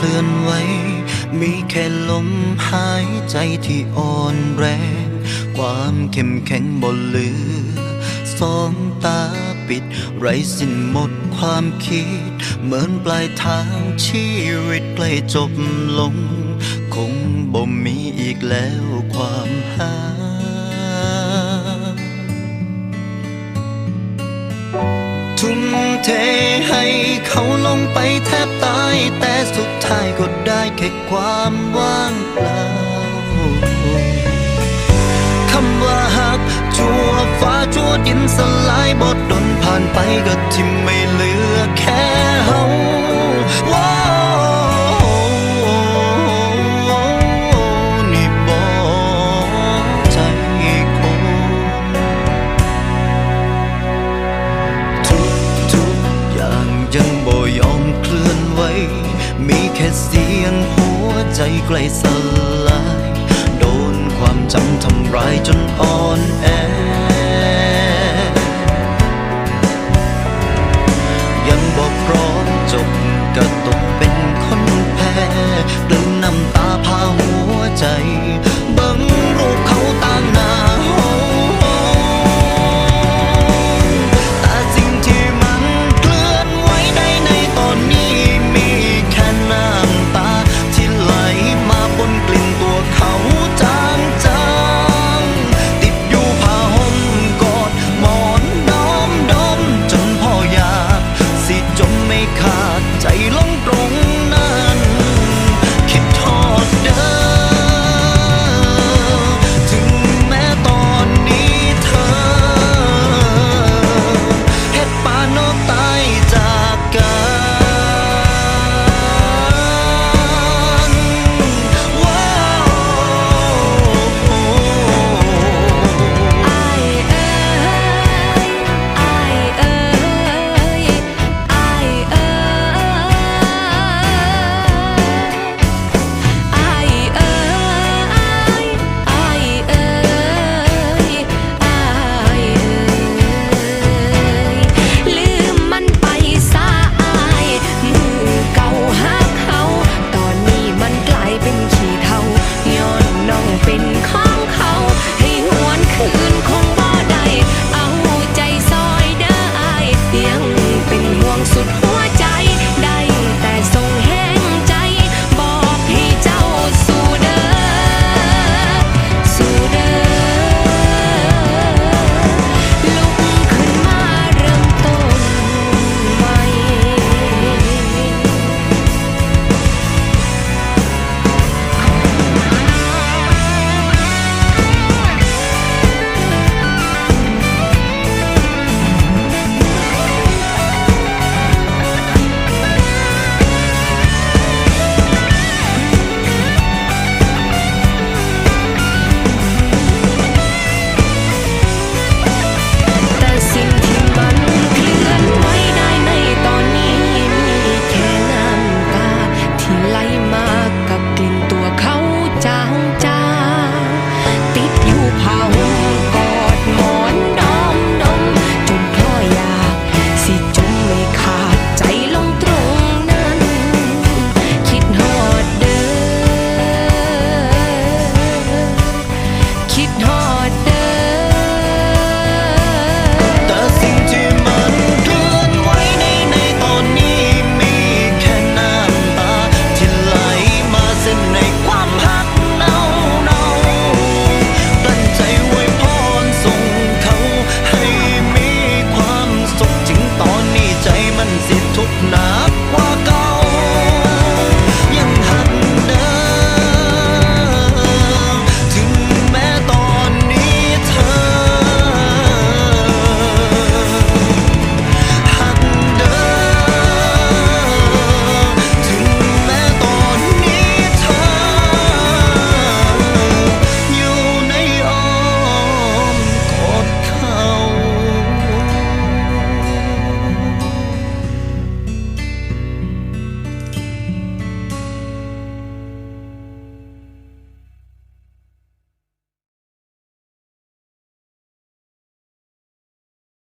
เคลื่อนไหว มีแค่ลมหายใจที่อ่อนแรง ความเข้มแข็งบนเหลือ สองตาปิด ไรสิ้นหมดความคิด เหมือนปลายทางชีวิตใกล้จบลง คงบ่มีอีกแล้วความหา ทุ่มเทให้เขาลงไปแทบตาย แต่สุดท้ายก็ได้แค่ความว่างเปล่าคำว่าหักชั่วฟ้าชั่วดินสลายบทดนผ่านไปก็ทิมไม่เหลือแค่ มีแค่เสียงหัวใจใกล้สลาย โดนความจำทำร้ายจนอ่อนแอ